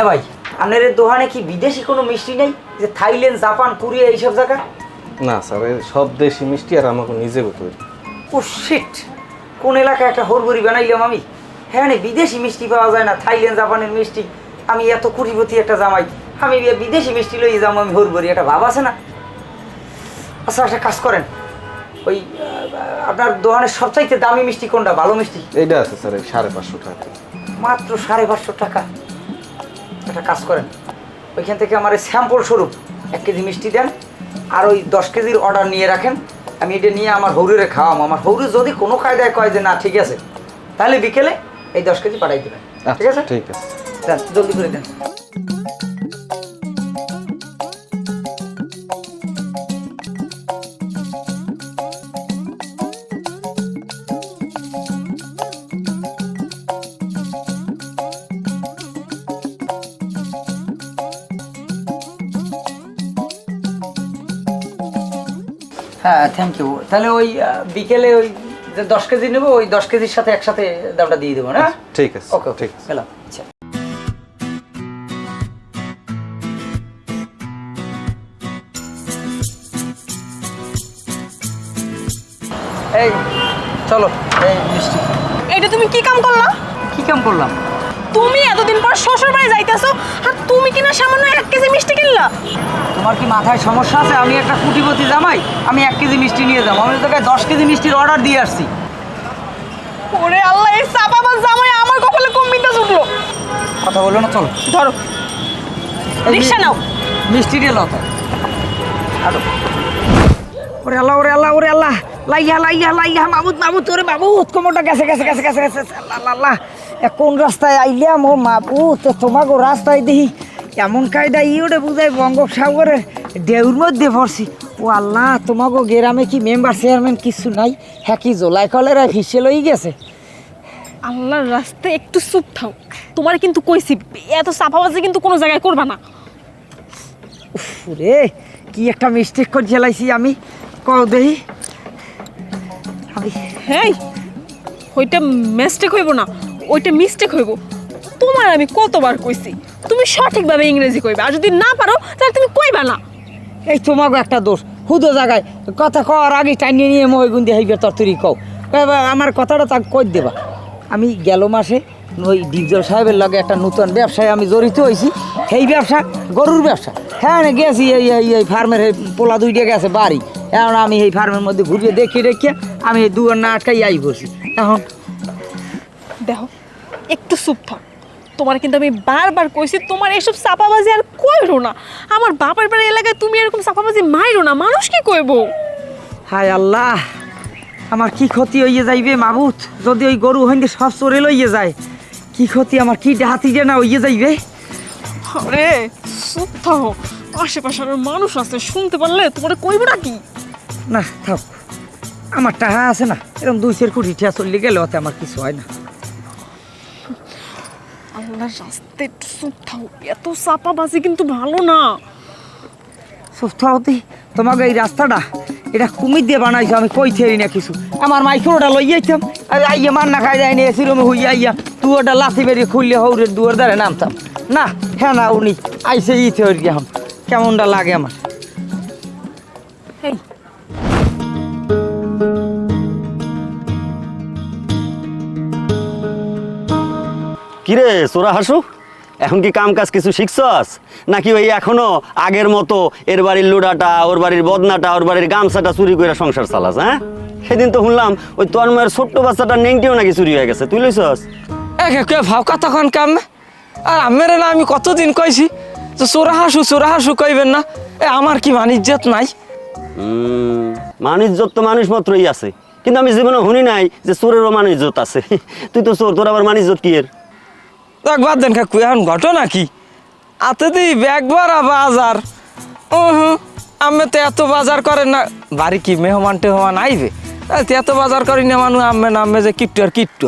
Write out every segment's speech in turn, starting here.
হ্যাঁ ভাই আপনার দোকানে কি বিদেশি কোনো মিষ্টি নেই? যে থাইল্যান্ড জাপান কোরিয়া এইসব জায়গা? না স্যার সব দেশি মিষ্টি আর আমাকে নিজে তৈরি ও শিট কোন এলাকায় একটা হরবরি বানাইলাম আমি? হ্যাঁ নে, বিদেশি মিষ্টি পাওয়া যায় না থাইল্যান্ড জাপানের মিষ্টি। আমি এত কুটিপতি একটা জামাই। আমি বিদেশি মিষ্টি লই যাব আমি হরবরি একটা ভাব আছে না? আচ্ছা একটা কাজ করেন। ওই আপনার দোকানের সবচাইতে দামি মিষ্টি কোনটা? ভালো মিষ্টি? এইটা আছে স্যার সাড়ে পাঁচশো টাকা। মাত্র সাড়ে পাঁচশো টাকা। একটা কাজ করেন। ওইখান থেকে আমার স্যাম্পল স্বরূপ এক কেজি মিষ্টি দেন আর ওই দশ কেজির অর্ডার নিয়ে রাখেন। আমি এটা নিয়ে আমার হৌরিরে খাওয়াম। আমার হৌরি যদি কোনো কায়দায় কয় যে না ঠিক আছে তাহলে বিকেলে এই দশ কেজি পাঠাই দেবেন। ঠিক আছে? ঠিক আছে। জলদি করে দেন। তাহলে ওই বিকেলে ওই যে দশ কেজি নেব ওই দশ কেজির সাথে একসাথে দামটা দিয়ে দেবো না? ঠিক আছে ওকে ঠিক আছে। গেলাম আচ্ছা। এই চলো। এই মিষ্টি। এটা তুমি কি কাম করলা? কি কাম করলাম? তুমি এতদিন পর শ্বশুর বাড়ি যাইতেছো আর তুমি কিনা সামান্য এক কেজি মিষ্টি কিনলা? তোমার কি মাথায় সমস্যা আছে? আমি একটা কুটিপতি জামাই আমি এক কেজি মিষ্টি নিয়ে যাব। আমি তোকে দশ কেজি মিষ্টির অর্ডার দিয়ে আসছি। ওরে আল্লাহ এই চাপাবাজ জামাই আমার কপালে কম্বিটা জুটলো কথা বলল না চলো। ধরো রিক্সা নাও। মিষ্টি দিয়ে লতা ওরে আল্লাহ ওরে আল্লাহ ওরে আল্লাহ। লাইয়া লাইয়া লাইয়া মামুদ মামুদ ওরে মামুদ কোমরটা গেছে গেছে গেছে গেছে গেছে আল্লাহ আল্লাহ, কোন রাস্তায় আইলাম ও মাবুদ তো তোমাকে রাস্তায় দেখি এমন কায়দা ইউরে বুঝাই বঙ্গোপসাগরের ঢেউর মধ্যে পড়ছি ও আল্লাহ তোমাকে গ্রামে কি মেম্বার চেয়ারম্যান কিছু নাই? হ্যাঁ কি জোলাই কলেরা ফিসে লই গেছে? আল্লাহর রাস্তায় একটু চুপ থাও। তোমার কিন্তু কইছি এত চাপাবাজি কিন্তু কোনো জায়গায় করবা না। রে কি একটা মিস্টেক করে চালাইছি আমি। কও দেহি। হেই ওইটা মিস্টেক হইব না। ওইটা মিস্টেক হইব। তোমার আমি কতবার কইছি তুমি সঠিকভাবে ইংরেজি কইবা আর যদি না পারো তাহলে তুমি কইবা না। এই তোমাকে একটা দোষ হুদো জায়গায় কথা কর আগে টানিয়ে নিয়ে মই গুন্দি হইবে তরতরি কও। আমার কথাটা তাকে কই দেবা? আমি গেল মাসে ওই ডিপজল সাহেবের লগে একটা নতুন ব্যবসায় আমি জড়িত হয়েছি সেই ব্যবসা গরুর ব্যবসা। হ্যাঁ গেছি এই এই এই ফার্মের এই পোলা দুইটা গেছে বাড়ি। এখন আমি এই ফার্মের মধ্যে ঘুরিয়ে দেখি দেখিয়ে আমি এই দুয়ার না আটকাই আই বসি। এখন দেখো একটু চুপ থাক। তোমার কিন্তু আমি বারবার কইছি তোমার এইসব চাপাবাজি আর কইরো না। আমার বাপের বাড়ি এলাকায় তুমি এরকম চাপাবাজি মাইরো না মানুষ কি কইবো? হায় আল্লাহ আমার কি ক্ষতি হইয়ে যাইবে মাবুত? যদি ওই গরু হইতে সব চরে লইয়ে যায় কি ক্ষতি আমার কি ডাহাতি যে না হইয়ে যাইবে? আরে চুপ থাকো। আশেপাশে আরও মানুষ আছে শুনতে পারলে তোমার কইবো না কি না থাক। আমার টাকা আছে না এরকম দুই সের কুড়ি ঠিয়া চললে গেলে ওতে আমার কিছু হয় না। আল্লাহর রাস্তায় একটু চুপ থাকো এত চাপাবাজি কিন্তু ভালো না। সুস্থ হতে তোমাকে এই রাস্তাটা, এটা কুমির দিয়ে বানাইছো, আমি কই থেরি না কিছু? আমার মাইক্রোটা লইয়াইতাম আর আইয়া মান না খাই যায় নিয়ে সিরমে হইয়া আইয়া দুয়ারটা লাথি বেরিয়ে খুললে হৌরের দুয়ার দ্বারে নামতাম। না হ্যাঁ না, উনি আইসে ই থেরি কেমনটা লাগে আমার? কিরে সোরা হাসু? এখন কি কাম কাজ কিছু শিখছস? নাকি ওই এখনও আগের মতো এর বাড়ির লুডাটা ওর বাড়ির বদনাটা ওর বাড়ির গামছাটা চুরি করে সংসার চালাস হ্যাঁ? সেদিন তো শুনলাম ওই তোর মায়ের ছোট্ট বাচ্চাটা নেংটিও নাকি চুরি হয়ে গেছে তুই লইছস? একে ভাব কতক্ষণ কাম আর আমের না আমি কতদিন কইছি যে চোরা হাসু চোরা হাসু কইবেন না? এ আমার কি মানিজ্জাত নাই? মানুষজত তো মানুষ মাত্রই আছে। কিন্তু আমি জীবনে শুনি নাই যে চোরেরও মানুষজত আছে। তুই তো চোর তোর আবার মানুষজত কি এর বাদ দেন কাকু, এখন ঘটনা কি? আতে দি ভরা বাজার। আমি তো এত বাজার করেন না। বাড়ি কি মেহমান টেহমান আইবে? এত বাজার করি না মানুষ আম্মে নামে যে কিট্টু আর কিট্টু।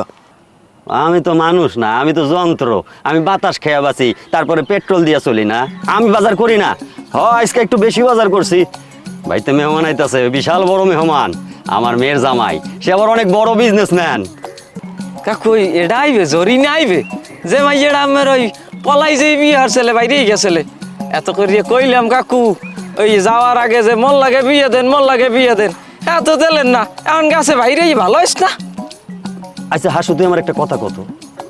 আমি তো মানুষ না, আমি তো যন্ত্র। আমি বাতাস খেয়া বাঁচি, তারপরে পেট্রোল দিয়া চলি না। আমি বাজার করি না। হ, আজকে একটু বেশি বাজার করছি। বাড়িতে মেহমান আইতাছে, বিশাল বড় মেহমান। আমার মেয়ের জামাই, সে আবার অনেক বড় বিজনেসম্যান কাকু এটা আইবে? জরি না আইবে? যে মাইয়ের আমের ওই পলাই যে বিয়ার ছেলে বাইরেই গেছিলে। এত করিয়ে কইলাম, কাকু, ওই যাওয়ার আগে যে মন লাগে বিয়ে দেন মন লাগে বিয়ে দেন, এত দিলেন না। এখন গাছে বাইরেই ভালো হইস না? আচ্ছা হাসু, তুই আমার একটা কথা কত?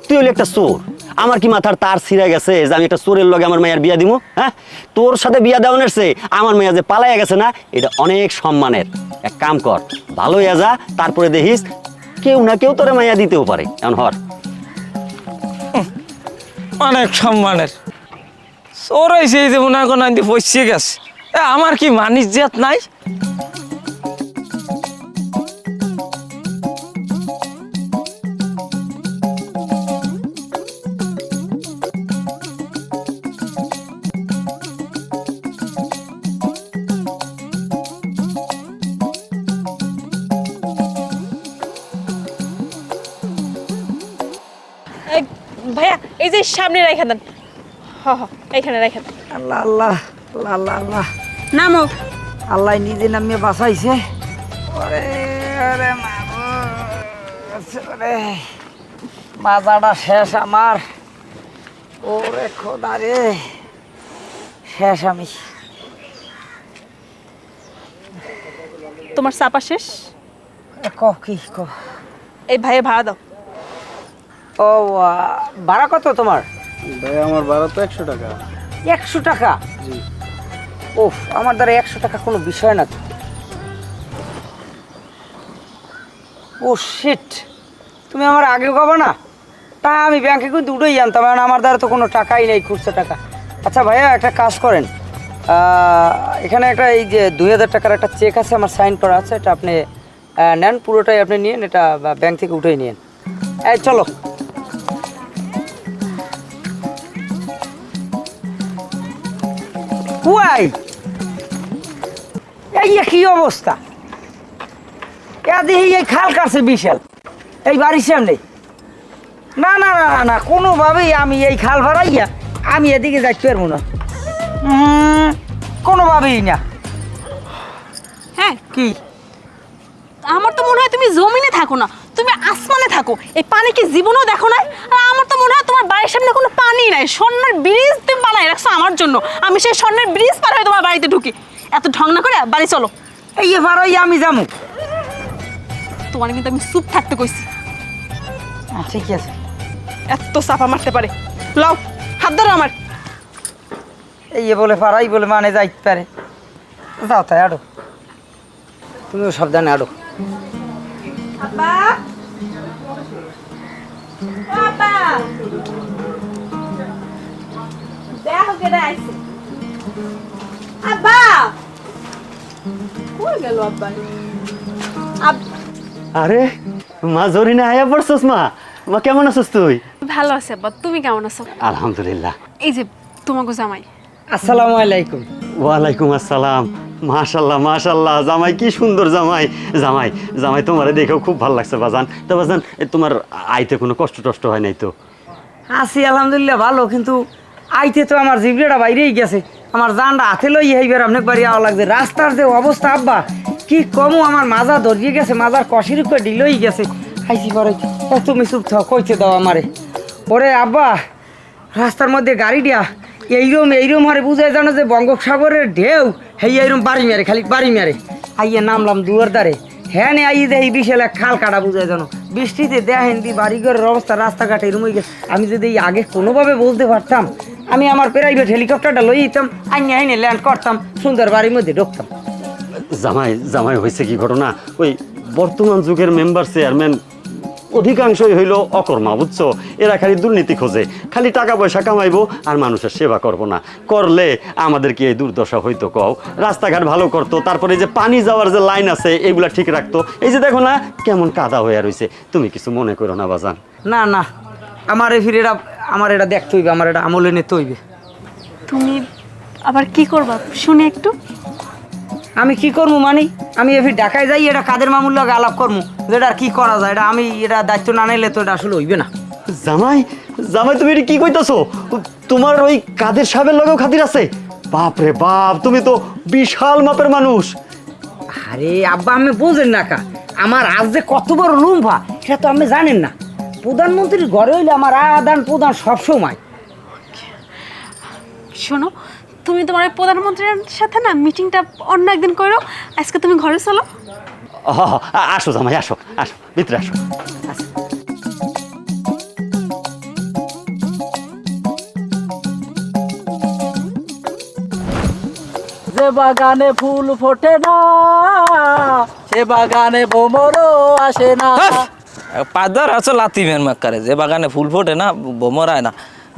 তুই হলি একটা চোর। আমার কি মাথার তার ছিঁড়ে গেছে যে আমি একটা চোরের লগে আমার মায়ের বিয়া দিব হ্যাঁ? তোর সাথে বিয়া দেওয়ানের সে আমার মেয়ে যে পালাইয়া গেছে না, এটা অনেক সম্মানের। এক কাম কর, ভালো যা, তারপরে দেখিস কেউ না কেউ তোরে মাইয়া দিতেও পারে। এমন হর। অনেক সম্মানের। চোরাই এই যে মনে আনতে পৌঁছে গেছে। আমার কি মানিস জাত নাই? এই সামনে রেখে দেন। হ হ এইখানে রেখে দেন। আল্লাহ আল্লাহ আল্লাহ আল্লাহ আল্লাহ। নামো। আল্লাহ নিজে নামিয়ে বাঁচাইছে। ওরে ওরে মাগো, ওরে। মাজাটা শেষ আমার। ওরে খোদা রে। শেষ আমি। তোমার চাপা শেষ? এ, ক কি ক? এই ভাইয়া ভাড়া দাও। ও ভাড়া কত তোমার? ভাই আমার ভাড়া তো একশো টাকা। একশো টাকা? ওফ আমার দ্বারা একশো টাকা কোনো বিষয় না তো। ও শিট তুমি আমার আগে কবা না? তা আমি ব্যাংকে কিন্তু উঠেই জানতাম কারণ আমার দ্বারা তো কোনো টাকাই নেই খুচরো টাকা। আচ্ছা ভাইয়া একটা কাজ করেন। এখানে একটা এই যে দুই হাজার টাকার একটা চেক আছে আমার সাইন করা আছে এটা আপনি নেন পুরোটাই আপনি নিন এটা ব্যাংক থেকে উঠেই নিন এই চলো। কুয়াই এই কি অবস্থা? দেখি এই খাল কাটছে বিশাল। এই বাড়ির সামনে। না না না না না কোনোভাবেই আমি এই খাল ভাড়াইয়া আমি এদিকে যাইতে পারব না। কোনোভাবেই না। হ্যাঁ। কি? আমার তো মনে হয় তুমি জমিনে থাকো না। তুমি আসমানে থাকো এই পানি কি জীবনেও দেখো না আর আমার তো মনে হয় তোমার বাড়ির সামনে কোনো পানি নাই স্বর্ণের ব্রিজ তুমি বানাই রাখছো আমার জন্য। আমি সেই স্বর্ণের ব্রিজ পার হয়ে তোমার বাড়িতে ঢুকি। এত ঢং না করে বাড়ি চলো। এই যে ভাড়াইয়া আমি যাব। তোমার কিন্তু আমি চুপ থাকতে কইছি। আচ্ছা, ঠিক আছে। এত চাপা মারতে পারে। লাও হাত ধরো আমার। এই বলে পারাই বলে মানে যাইতে পারে। যাও তাই আরও তুমিও সাবধানে আডো। আব্বা আব্বা দেখো কে আইছে আব্বা কই গেল আব্বা আব আরে মা জরিনা আয়া পড়ছস মা। মা কেমন আছিস তুই? ভালো আছে আব্বা। তুমি কেমন আছো? আলহামদুলিল্লাহ। এই যে তোমাকে জামাই। আসসালামু আলাইকুম। ওয়ালাইকুম আসসালাম। মাশাল্লাহ মাশাল্লাহ জামাই, কি সুন্দর জামাই। জামাই জামাই, তোমারে দেখেও খুব ভালো লাগছে বাজান। তো বাজান তোমার আইতে কোনো কষ্ট টষ্ট হয় নাই তো? আছি, আলহামদুলিল্লাহ, ভালো, কিন্তু আইতে তো আমার জিবড়াটা বাইরেই গেছে। আমার জানটা হাতে লই এইবার অনেক বাড়ি আওয়া লাগছে রাস্তার যে অবস্থা, আব্বা, কি কমও আমার মাজা ধরিয়ে গেছে, মাজার কষির উপরে ডিলই গেছে। আইসি পরে তুমি চুপ থাও কইতে দাও আমারে। ওরে আব্বা, রাস্তার মধ্যে গাড়ি দিয়া এইরম এইরম হারে বুঝাই জানো যে বঙ্গোপসাগরের ঢেউ। হেই এইরম বাড়ি মেরে, খালি বাড়ি মেরে। আইয়ে নামলাম দুয়ার দ্বারে। হ্যাঁ নে আইয়ে দেখি বিশাল এক খাল কাটা বুঝাই জানো। বৃষ্টিতে দেখেন দি বাড়িঘরের অবস্থা, রাস্তাঘাটে এরম হয়ে গেছে। আমি যদি এই আগে কোনোভাবে বলতে পারতাম, আমি আমার প্রাইভেট হেলিকপ্টারটা লই যেতাম আইনে আইনে ল্যান্ড করতাম, সুন্দর বাড়ির মধ্যে ঢুকতাম। জামাই জামাই, হয়েছে কি ঘটনা? ওই বর্তমান যুগের মেম্বার চেয়ারম্যান অধিকাংশই হইল অকর্মা বুঝছ? এরা খালি দুর্নীতি খোঁজে খালি টাকা পয়সা কামাইবো আর মানুষের সেবা করব না। করলে আমাদের কি এই দুর্দশা হইতো কও? রাস্তাঘাট ভালো করতো তারপরে এই যে পানি যাওয়ার যে লাইন আছে এগুলা ঠিক রাখতো। এই যে দেখো না কেমন কাদা হয়ে রয়েছে তুমি কিছু মনে করো না বাজান। না না। আমার এ ফিরে এটা আমার এটা দেখতে হইবে আমার এটা আমলে নিতে হইবে। তুমি আবার কি করবা? শুনে একটু। আমি কি করব মানে? আমি এফি ঢাকায় যাই এটা কাদের মামুর লগে আলাপ করব? যেটা আর কি করা যায়? এটা আমি এটা দায়িত্ব না নিলে তো এটা আসলে হইবে না। জামাই জামাই তুমি এটা কি কইতাছো? তোমার ওই কাদের সাহেবের লগেও খাতির আছে? বাপ রে বাপ তুমি তো বিশাল মাপের মানুষ। আরে আব্বা আমি বুঝেন না কা। আমার আজ যে কত বড় লুম্ফা সেটা তো আপনি জানেন না। প্রধানমন্ত্রীর ঘরে হইলে আমার আদান প্রদান সবসময় শোনো তুমি তোমার প্রধানমন্ত্রীর সাথে না মিটিংটা অন্য একদিন করো আজকে তুমি ঘরে চলো। হ হ, আসো জামাই আসো আসো ভিতরে আসো। যে বাগানে ফুল ফোটে না সে বাগানে ভোমরও আসে না। পাদার আছো লাতি মেন মাক্কারে যে বাগানে ফুল ফোটে না বোমরায় না।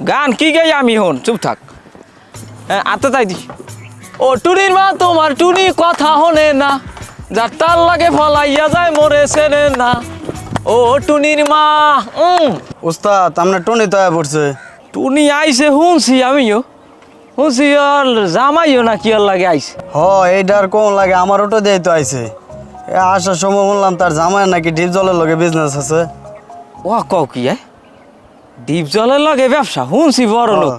গান কি গাই আমি হন চুপ থাক। হ্যাঁ আতে তাই দি। ও টুনির মা তোমার টুনি কথা হনে না। যার তার লাগে ফলাইয়া যায় মরে সেরে না। ও টুনির মা উম। উস্তাদ আমরা টনি তয়া পড়ছে। টুনি আইছে শুনছি আমিও। শুনছি আর জামাইও না কি লাগে আইছে। হ এইটার কোন লাগে আমার ওটা দিয়ে তো আইছে। এ আসার সময় বললাম তার জামাই নাকি ডিপ জলের লগে বিজনেস আছে। ও কও কি আয় ডিপ জলের লাগে ব্যবসা? শুনছি বড় লোক।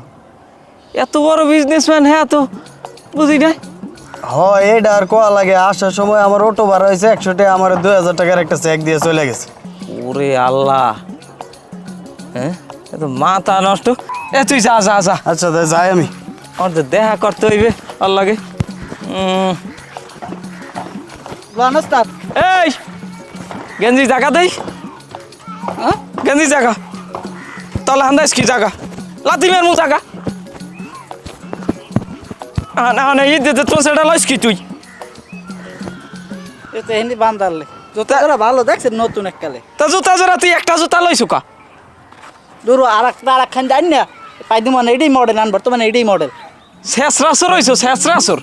এত বড় বিজনেসম্যান হ্যাঁ তো বুঝি নাই? হ এইটার কোয়া লাগে? আসার সময় আমার অটো বার হয়েছে একশো টাকা আমার দুই হাজার টাকার একটা চেক দিয়ে চলে গেছে। ওরে আল্লাহ। হ্যাঁ? এ তো মাথা নষ্ট। এ তুই যা যা যা। আচ্ছা তাই যাই আমি। আমার তো দেখা করতে হইবে আল্লাহকে উম, ওস্তাদ এই! গেঞ্জি জায়গা দেই। হ্যাঁ? গেঞ্জি জায়গা তলে হান্দাইস কি জায়গা লাতি মেরমু জায়গা না না ই দিতে তো সেটা লইস কি তুই? এতে তো হিন্দি বান্দালে জুতা করে ভালো দেখছিস নতুন এককালে। তা জুতা জোড়া তুই একটা জুতা লইছু কা? দূর আর একটা আর একখান জানি না। পাইদু মানে এটাই মডেল আন বর্তমানে এটাই মডেল। শেষ রাসর হইছো শেষ রাসর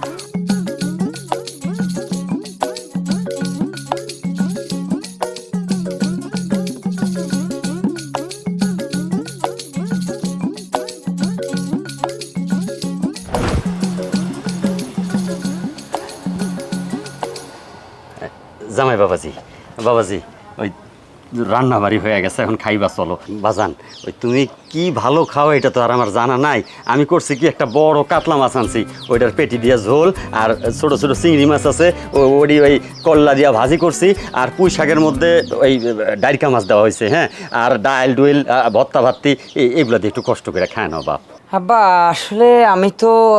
রান্না বাড়ি হয়ে গেছে, এখন খাইবা চলো। বাজান, ওই তুমি কি ভালো খাও এটা তো আর আমার জানা নাই। আমি করছি কি একটা বড় কাতলা মাছ আনছি, ওইটার পেটি দিয়া ঝোল, আর ছোট ছোট চিংড়ি মাছ আছে, ও- ওডি ওই কল্লা দিয়া ভাজি করছি, আর পুঁই শাকের মধ্যে ওই ডাইরকা মাছ দেওয়া হয়েছে হ্যাঁ? আর ডাইল ডুইল ভত্তা ভাত্তি এ- এগুলা দিয়ে একটু কষ্ট করে খায় নাও বাপ। আব্বা, আসলে আমি তো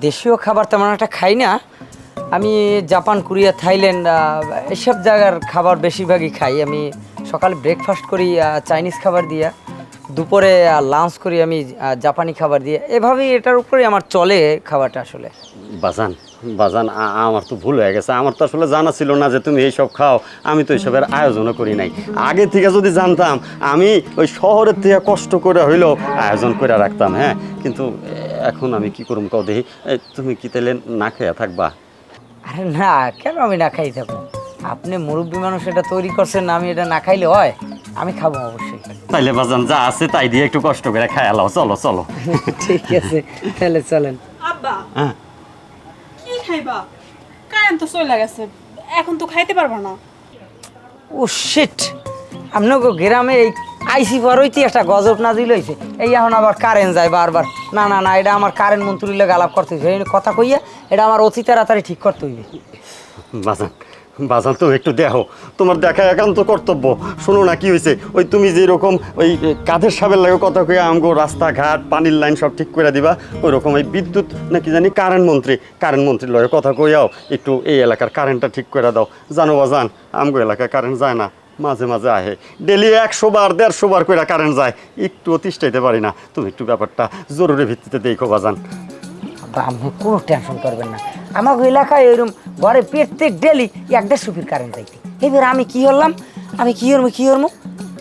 দেশীয় খাবার তেমন একটা খাই না। আমি জাপান, কোরিয়া, থাইল্যান্ড এসব জায়গার খাবার বেশিরভাগই খাই। আমি সকালে ব্রেকফাস্ট করি চাইনিজ খাবার দিয়ে। দুপুরে লাঞ্চ করি আমি জাপানি খাবার দিয়ে। এভাবেই এটার উপরেই আমার চলে খাবারটা আসলে। বাজান বাজান আমার তো ভুল হয়ে গেছে। আমার তো আসলে জানা ছিল না যে তুমি এইসব খাও। আমি তো এইসবের আয়োজনও করি নাই। আগে থেকে যদি জানতাম, আমি ওই শহরের থেকে কষ্ট করে হইলেও আয়োজন করে রাখতাম হ্যাঁ? কিন্তু এখন আমি কি করুম কাউ দেখি। তুমি কি তাহলে না খেয়ে থাকবা? আরে না কেন আমি না খাই থাকব? আপনি মুরব্বী মানুষ এটা তৈরি করছেন আমি এটা না খাইলে হয়? আমি খাব অবশ্যই। তাইলে বাজান যা আছে তাই দিয়ে একটু কষ্ট করে খায় আলাও চলো চলো। ঠিক আছে তাহলে চলেন। আব্বা হ্যাঁ। কি খাইবা? কারেন্ট তো চলে গেছে এখন তো খাইতে পারব না। ও শিট আপনাকে গ্রামে এই আইসি পরইতে একটা গজব না দিল হইছে এই এখন আবার কারেন্ট যায় বারবার। না না না, এটা আমার কারেন্ট মন্ত্রীর লোক আলাপ করতে হইছে এই কথা কইয়া এটা আমার অতি তাড়াতাড়ি ঠিক করতে হইবে। বাজান বাজান তুমি একটু দেখো। তোমার দেখা একান্ত কর্তব্য। শোনো না কি হয়েছে ওই তুমি যেরকম ওই কাঁধের সাবের লাগে কথা কয়ে আমগো রাস্তাঘাট, পানির লাইন সব ঠিক করে দিবা ওই রকম এই বিদ্যুৎ নাকি জানি কারেন্ট মন্ত্রী কারেন্ট মন্ত্রীর লগে কথা কইয়াও একটু এই এলাকার কারেন্টটা ঠিক করে দাও। জানো বাজান, আমগো এলাকায় কারেন্ট যায় না। মাঝে মাঝে আহে। ডেলি একশো বার দেড়শো বার করে কারেন্ট যায়। একটু অতিষ্ঠাইতে পারি না। তুমি একটু ব্যাপারটা জরুরি ভিত্তিতে দেখো বাজান। আপনি কোনো টেনশন করবেন না। আমার এলাকায় এরকম ঘরে প্রত্যেক ডেলি এক দেড়শো ফিট কারেন্ট যাইতে। এবার আমি কি হলাম আমি কি হরমু কি হরমু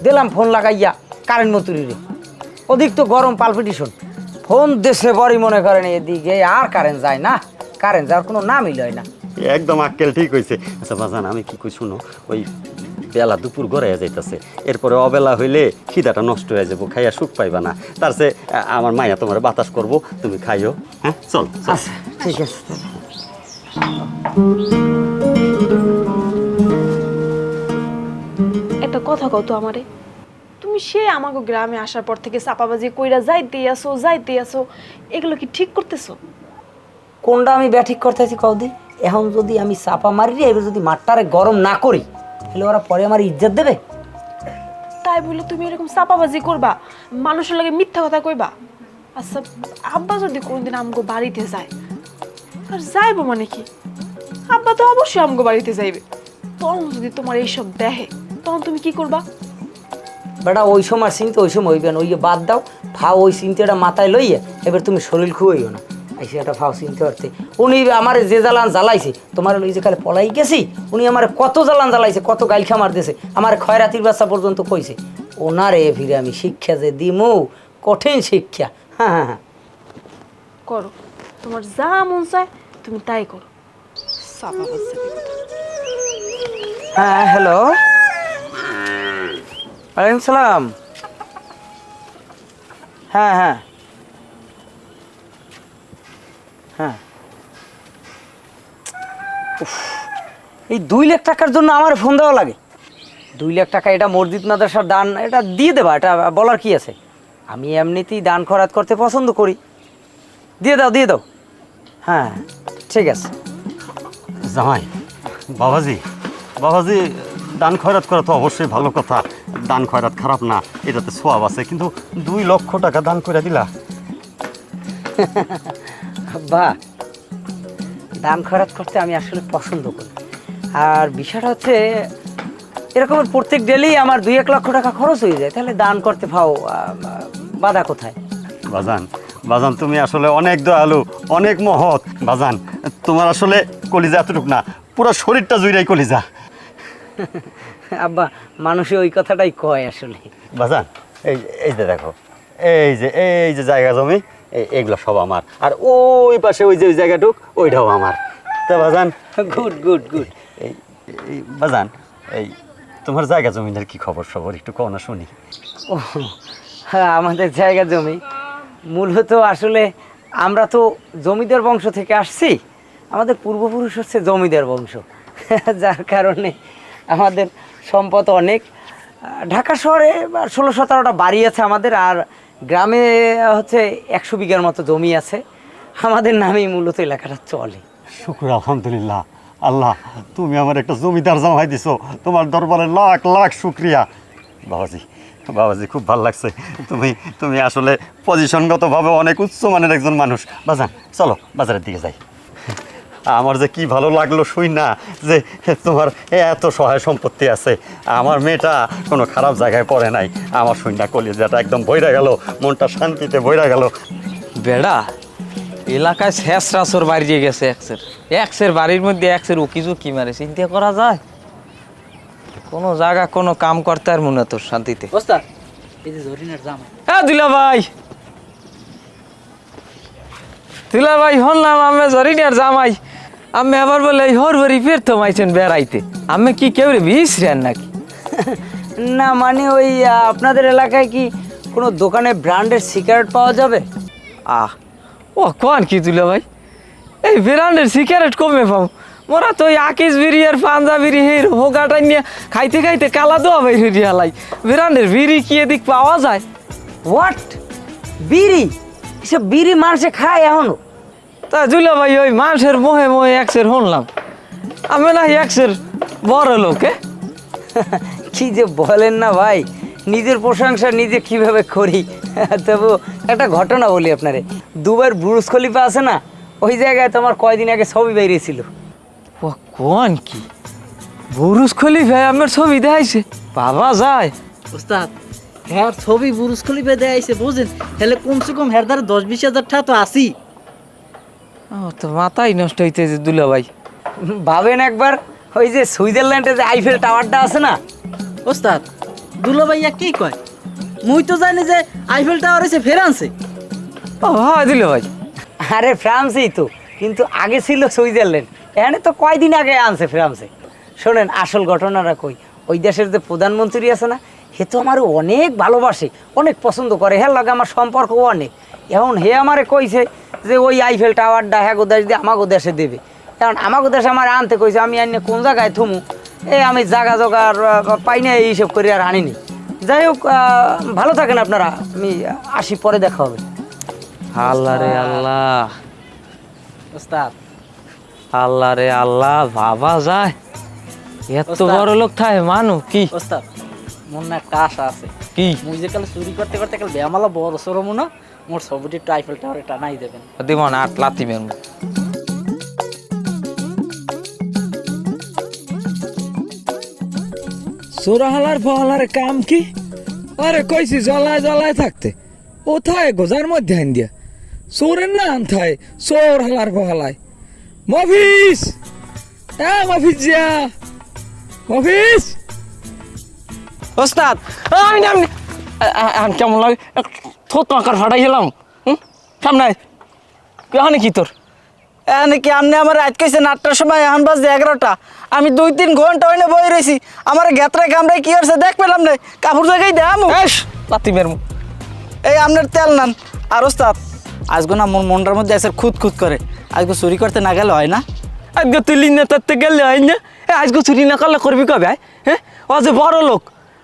দিলাম ফোন লাগাইয়া কারেন্ট মন্ত্রীরে অধিক তো গরম পালপিটিশন ফোন দেশে বড়ি মনে করেন এদিকে আর কারেন্ট যায় না। কারেন্ট যাওয়ার কোনো নামই লয় না। একদম আক্কেল ঠিক হয়েছে আচ্ছা বাজান আমি কি কই শুনো? ওই বেলা দুপুর গড়াইয়া যাইতেছে। এরপরে অবেলা হইলে খিদাটা নষ্ট হয়ে যাব খাইয়া সুখ পাইবা না। তার সে আমার মাইয়া তোমার বাতাস করব তুমি খাইও হ্যাঁ? চল। আচ্ছা ঠিক আছে। একটা কথা কও তো আমারে। তুমি সে আমাকে গ্রামে আসার পর থেকে চাপাবাজি কইরা যাইতে আসো যাইতে আসো এগুলো কি ঠিক করতেছো? কোনটা আমি ব্যাঠিক করতেছি কদি এখন যদি আমি চাপা মারি এবার যদি মাঠটারে গরম না করি তাহলে ওরা পরে আমার ইজ্জত দেবে? তাই বলে তুমি এরকম চাপাবাজি করবা মানুষের লগে মিথ্যা কথা কইবা? আচ্ছা আব্বা যদি কোনদিন আমগো বাড়িতে যায় আর যাইবো মানে কি? আব্বা তো অবশ্যই আমগো বাড়িতে যাইবে। তখন যদি তোমার এইসব দেখে তখন তুমি কি করবা? বেটা ওই সময় চিন্তা ওই সময় হইবে না। ওই বাদ দাও ফাও ওই চিন্তাটা মাথায় লইয়ে এবার তুমি শরীর খুয়াইও না। আইসি একটা ফাও চিনতে পারতে উনি আমার যে জ্বালান জ্বালাইছে তোমার লই যে কালে পলাই গেছি উনি আমার কত জ্বালান জ্বালাইছে কত গাইল খামার দিয়েছে আমার খয়রাতির বাচ্চা পর্যন্ত কইছে ওনারে ফিরে আমি শিক্ষা যে দিমু কঠিন শিক্ষা। হ্যাঁ হ্যাঁ হ্যাঁ। করো তোমার যা মন চায় তুমি তাই করো। হ্যাঁ হ্যালো। ওয়ালাইকুম সালাম। হ্যাঁ হ্যাঁ। হ্যাঁ। এই দুই লাখ টাকার জন্য আমার ফোন দেওয়া লাগে। দুই লাখ টাকা এটা মসজিদ মাদ্রাসার দান এটা দিয়ে দেবা এটা বলার কি আছে? আমি এমনিতেই দান খরাত করতে পছন্দ করি। দিয়ে দাও দিয়ে দাও। হ্যাঁ ঠিক আছে। জামাই বাবাজি বাবাজি দান খয়রাত করা তো অবশ্যই ভালো কথা। দান খয়রাত খারাপ না এটাতে সোয়াব আছে কিন্তু দুই লক্ষ টাকা দান করে দিলা। বা দান খরচ করতে আমি আসলে পছন্দ করি। আর বিষয়টা হচ্ছে এরকম প্রত্যেক ডেলি আমার দুই এক লক্ষ টাকা খরচ হয়ে যায়। তাহলে দান করতে পাও বাধা কোথায়? বাজান বাজান তুমি আসলে অনেক দয়ালু অনেক মহৎ। বাজান তোমার আসলে কলিজা এতটুক না পুরো শরীরটা জুইরাই কলিজা। আব্বা মানুষে ওই কথাটাই কয় আসলে। বাজান এই এই যে দেখো এই যে এই যে জায়গা জমি এগুলো সব আমার। আর ওই পাশে ওই যে ওই জায়গাটুক ওইটাও আমার। তা বাজান গুড গুড গুড। এই বাজান এই তোমার জায়গা জমিনের কি খবর সবর? একটু কও না শুনি। ও হ্যাঁ আমাদের জায়গা জমি। মূলত আসলে আমরা তো জমিদার বংশ থেকে আসছি। আমাদের পূর্বপুরুষ হচ্ছে জমিদার বংশ। যার কারণে আমাদের সম্পদ অনেক। ঢাকা শহরে ষোলো সতেরোটা বাড়ি আছে আমাদের আর গ্রামে, হচ্ছে একশো বিঘার মতো জমি আছে। আমাদের নামেই মূলত এলাকাটা চলে। শুক্র, আলহামদুলিল্লাহ। আল্লাহ, তুমি আমার একটা জমিদার জামাই দিছো। তোমার দরবারে লাখ লাখ শুক্রিয়া। বাবাজি বাবাজি, খুব ভালো লাগছে। তুমি তুমি আসলে পজিশনগতভাবে অনেক উচ্চমানের একজন মানুষ। বাজান, চলো, বাজারের দিকে যাই। আমার যে কি ভালো লাগল শুই না যে তোমার এত সহায় সম্পত্তি আছে আমার মেয়েটা কোনো খারাপ জায়গায় পড়ে নাই আমার শুই না কলিজাটা একদম বইরা গেল মনটা শান্তিতে বইরা গেল। বেড়া এলাকায় শেষ রাসর বাড়িয়ে গেছে একসের একসের বাড়ির মধ্যে একসের উকিজু কি মারে চিন্তা করা যায়? কোনো জায়গা কোনো কাম করতে আর মনে তোর শান্তিতে। হ্যাঁ দিলা ভাই দিলা ভাই হনলাম আমি জরিনার জামাই। আমি আবার বলে হর হরি ফের তো মাইছেন বেড়াইতে। আমি কি কেউ রে বিছরেন নাকি? না মানে ওই আপনাদের এলাকায় কি কোনো দোকানে ব্র্যান্ডের সিগারেট পাওয়া যাবে? আহ ও কোন কি তুলে ভাই? এই ব্র্যান্ডের সিগারেট কমে পাও মোরা তো ওই আকিস বিড়ি আর পাঞ্জা বিড়ি হের হোগাটা নিয়ে খাইতে খাইতে কালা দোয়া বাইর হয়ে হালাই ব্র্যান্ডের বিড়ি কি এদিক পাওয়া যায়? হোয়াট বিড়ি? এসব বিড়ি মানুষে খায় এখনও? তা দুলা ভাই ওই মানুষের মোহে মোহে একসের শুনলাম। আমি না একসের বড় লোকে কি যে বলেন না ভাই নিজের প্রশংসা নিজে কীভাবে করি? তবু একটা ঘটনা বলি আপনারে দুবার ব্রুস খলিফা আছে না ওই জায়গায় তোমার কয়দিন আগে ছবি বেরিয়েছিল। ও কোন কি? বুরুজ খলি ভাই আমার ছবি দেখাইছে? বাবা যায়। ওস্তাদ হ্যাঁ ছবি বুরুজ খলিফা দেয় আইছে বুঝেন? তাহলে কমসে কম হ্যার দ্বারা দশ বিশ হাজার টাকা তো আসি তো মাথাই নষ্ট হইতেছে দুলা ভাই। ভাবেন একবার ওই যে সুইজারল্যান্ডে যে আইফেল টাওয়ারটা আছে না? ওস্তাদ দুলা ভাইয়া কি কয়? মুই তো জানি যে আইফেল টাওয়ার হয়েছে ফ্রান্সে। ও হয় দিল ভাই। আরে ফ্রান্সেই তো কিন্তু আগে ছিল সুইজারল্যান্ড। এখানে তো কয়দিন আগে আনছে ফ্রান্সে। শোনেন আসল ঘটনাটা কই? ওই দেশের যে প্রধানমন্ত্রী আছে না সে তো আমার অনেক ভালোবাসে অনেক পছন্দ করে। হ্যাঁ লাগে আমার সম্পর্ক অনেক। এখন হে আমারে কইছে যে ওই আইফেল টাওয়ারটা হ্যাঁ দেশ দিয়ে আমাগো দেশে দেবে। এখন আমাগো দেশে আমার আনতে কইছে আমি আনিয়ে কোন জায়গায় থুমু? এই আমি জাগা জোগাড় পাই না এইসব করে আর আনিনি। যাই হোক ভালো থাকেন আপনারা আমি আসি পরে দেখা হবে। আল্লাহ রে আল্লাহ। ওস্তাদ। আল্লাহ রে আল্লাহ বাবা যায়। এত বড় লোক থাকে মানু কি? ওস্তাদ মন না একটা আশা আছে। কি? মুই যে কালে চুরি করতে করতে কাল বেয়ামালা বড় সরো মনে মোর ছবিটি একটু আইফেল টাওয়ারে টানাই দেবেন। দিব না আট লাতি মেরমু সোরাহালার ফহালার কাম কি? আরে কইছি জ্বলায় জ্বলায় থাকতে। ওথায় গোজার মধ্যে আন দিয়া। সোরের না আনথায় সোর হালার ফহালায় মফিস হ্যাঁ মফিস জিয়া! মফিস ওস্তাদ আমি কেমন লাগে থোত মাকার ফাটাই গেলাম হুম সামনে। কেহানে কি তোর এখানে কি আপনি আমার কইছেন আটটার সময় এখন বাজে এগারোটা আমি দুই তিন ঘণ্টা ওইনে বই রয়েছি আমার গেতরে কামড়ে কি হচ্ছে দেখ পেলাম না কাপড় জায়গায় দাম এস লাতি মেরমু এই আপনার তেল নান আর ওস্তাদ আজকে না মোর মনটার মধ্যে আছে খুদ খুদ করে আজকে চুরি করতে না গেলে হয় না আজকে তুই লিনে তাতে গেলে হয় না আজকে চুরি না করলে করবি কবে? হ্যাঁ ও যে বড় লোক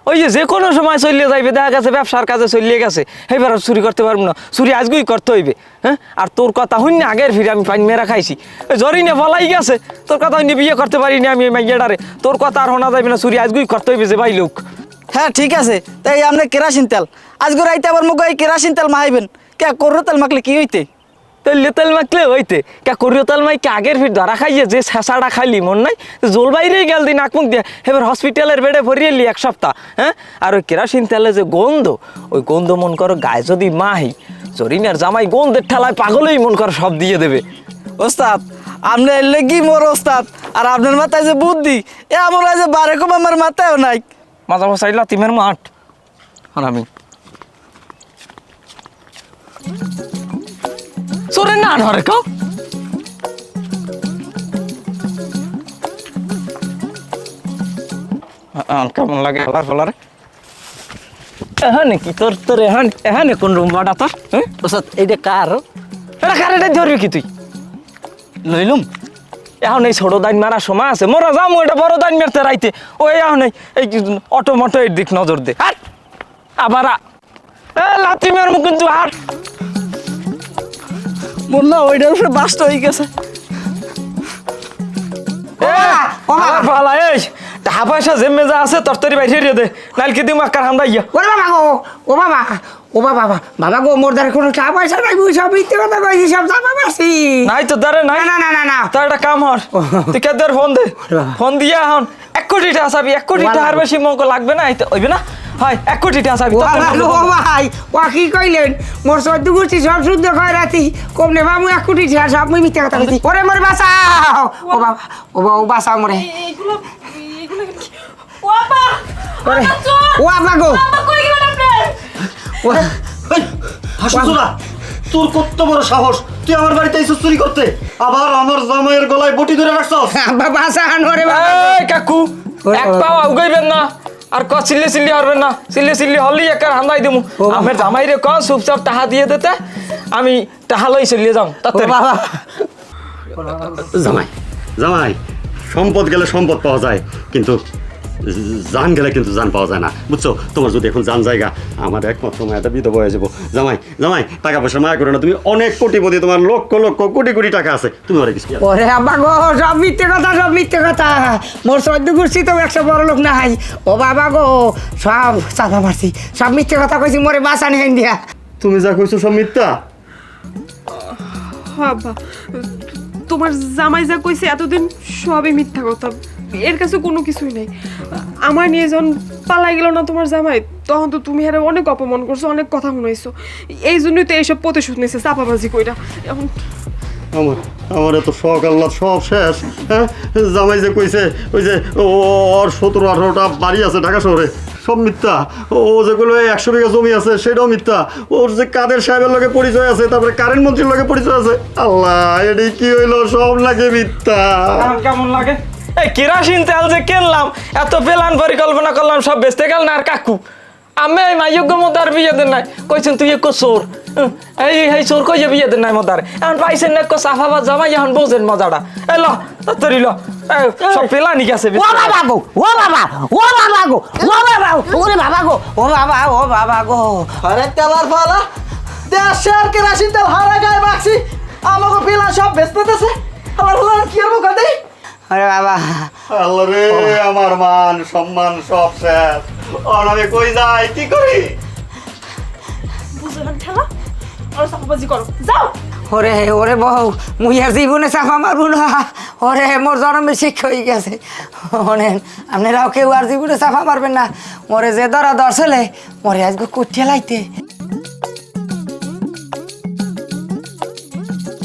ওই যে যে কোনো সময় চলিয়ে যাইবে, দেখা গেছে ব্যবসার কাজে চলিয়ে গেছে, এইবার আর চুরি করতে পারব না। চুরি আজকেই করতে হইবে হ্যাঁ? আর তোর কথা হইন, আগের ফিরে আমি পানি মেরা খাইছি। জরি না বলাই গেছে, তোর কথা হইনি, বিয়ে করতে পারিনি আমি মাইয়াডারে তোর কথা আর হোনা যাইবে না, চুরি আজকেই করতে হইবে যে ভাই লোক। হ্যাঁ ঠিক আছে। তাই আপনি কেরাসিন তেল। আজকে রাইতে আবার মুখ এই কেরাসিন তেল মাইবেন কে, করো তেল মাখলে কি হইতে? তেলে মাখলে হইতে। কে করিও তেল মাইকে আগের ফির ধরা খাইয়ে যে শেষাটা খাইলি, মন নাই? জোল বাইরেই গেল দিন নাকমুখ দিয়ে। এবার হসপিটালের বেডে ভরিয়ে এলি এক সপ্তাহ হ্যাঁ? আর ওই কেরাসিন তেলে যে গন্ধ, ওই গন্ধ মন করো গায়ে যদি মাহি, জরিনার জামাই গন্ধের ঠেলায় পাগলই মন করো সব দিয়ে দেবে। ওস্তাদ, আপনি এলে কি মোর ওস্তাদ? আর আপনার মাথায় যে বুদ্ধি, এ আমার যে বারে কম আমার মাথায়ও নাই। মাথা বসাইলা তিমের মাঠ। আর আমি চোরে না ধরে কাউ কেমন লাগে আলার এখানে কি তোর তোর এখানে এখানে কোন রুম বাটা তোর? হ্যাঁ? এইটা কার? এটা কারেটা ধরবি কি তুই? লইলুম এখন এই ছোট দাইন মারার সময় আছে। মোরা যাব এটা বড় দাইন মারতে রাইতে। ওই এখন এই অটো মটো এর দিক নজর দে। হাট! আবার লাথি মারবো কিন্তু হাট! না ওইটার উপরে বাস্ট হয়ে গেছে। পালা, এই টাকা পয়সা যে মেজা আছে তরতরি বাইরে দে। নালকে দিম আকার হামদা ইয়া ওরে বাবা ও বাবা। ও বাবা বাবা বাবা গো মোর দ্বারা কোনো টাকা পয়সা নাই বুঝ সব মিথ্যে কথা কইছি সব জামা মারছি নাই তো দারে নাই। না না না না তার একটা কাম হর তুই কে তোর ফোন দে? ফোন দিয়া এখন এক কোটি টাকা চাবি এক কোটি টাকার বেশি মঙ্ক লাগবে না এইতে হইবে না? হয় এক কোটি টাকা চাবি ও বাবা। ভাই ও কি কইলেন? মোর সদ্য গোষ্ঠী সব শুদ্ধ কয় রাতি। কমনে বাবু এক কোটি টাকা সব মুই মিথ্যে কথা কইছি। ওরে মোরে বাঁচাও। ও বাবা ও বাবা ও বাঁচাও মোরে। এইগুলো এইগুলো কি? ও ওরে ও বাবা গো। হাসুরা তোর কত বড় সাহস? তুই আমার বাড়িতে এসে চুরি করতে। আবার আমার জামাইয়ের গলায় বটি ধরে রাখছস? বাবা বাঁচান ওরে বাবা। এই কাকু এক পাও উগাইবেন না আর ক চিল্লি চিল্লি হরবেন না। চিল্লি চিল্লি হলি একার হান্দাই দিমু। আমার জামাই রে ক চুপচাপ টাহা দিয়ে দিতে আমি টাহা লই চলিয়ে যাম। তাতে বাবা। জামাই জামাই সম্পদ গেলে সম্পদ পাওয়া যায় কিন্তু জান গেলে কিন্তু জান পাওয়া যায় না। বুঝছ? তোমার যদি এখন জান জায়গা আমার একমাত্র মায়াটা বিধবা হয়ে যাব। জামাই জামাই টাকা পয়সা মায়া করে না। তুমি অনেক কোটিপতি তোমার লক্ষ লক্ষ কোটি কোটি টাকা আছে। তুমি অনেক কিছু ওরে আব্বা গো সব মিথ্যে কথা সব মিথ্যে কথা। মোর সদ্য গোষ্ঠী তো একশো বড় লোক নাই। ও বাবা গো সব চাপা মারছি। সব মিথ্যে কথা কইছি মোরে বাঁচানি হেন দিয়া তুমি যা কইছো সব মিথ্যা। বাবা তোমার জামাই যা কইছে এতদিন সবই মিথ্যা কথা। এর কাছে কোনো কিছুই নাই। আমার নিয়ে যখন পালাই গেল না তোমার জামাই তখন তো তুমি আরে অনেক অপমান করছ অনেক কথা শুনাইছো। এই জন্যই তো এইসব প্রতিশোধ নিয়েছে চাপাবাজি কইরা। এখন আমার আমার এত শখ আল্লাহ সব শেষ হ্যাঁ? জামাই যে কইছে ওই যে ও- ওর সতেরো আঠারোটা বাড়ি আছে ঢাকা শহরে সব মিথ্যা। ও যেগুলো একশো বিঘা জমি আছে সেটাও মিথ্যা। ওর যে কাদের সাহেবের লগে পরিচয় আছে তারপরে কারেন্ট মন্ত্রীর লগে পরিচয় আছে আল্লাহ এটি কি হইল সব লাগে মিথ্যা। কেমন লাগে? কেরাসিন তেল যে কিনলাম এত প্ল্যান পরিকল্পনা করলাম সব বেচতে গেল না আর কাকু। আমি এই মাইয়োগ্য মদার বিয়ে দেন নাই কইছেন তুই এক চোর। এই এই চোর কইয়ে বিয়ে দেন নাই মদার। এখন পাইছেন না সাফাবাদ জামাই এখন বোঝেন মজাটা। এ ল তরি ল। সব প্ল্যানই গেছে ও বাবা গো ও বাবা ও বাবা গো ও বাবা ওরে বাবা গো ও বাবা ও বাবা গো। আরে তেলার ফালা দেড়শো আর কেরাসিন তেল হারা গায়ে বাকছি আমাকে পিলা সব বেচতে দেছে আমার হলো কি মুখ দেই? আরে বাবা। আমার মান সম্মান সব শেষ আর আমি কই যাই? কি করি? বুঝলেন খেলা। আর চাপাবাজি করো। যাও। ওরে ওরে বউ মুই আর জীবনে চাপা মারবো না। ওরে মোর শিক্ষা হয়ে গেছে। শোনেন আপনারাও কেউ আর জীবনে চাপা মারবেন না। মরে যে ধরা ধরছিলে মরে আজকে কুটিয়ে লাইতে।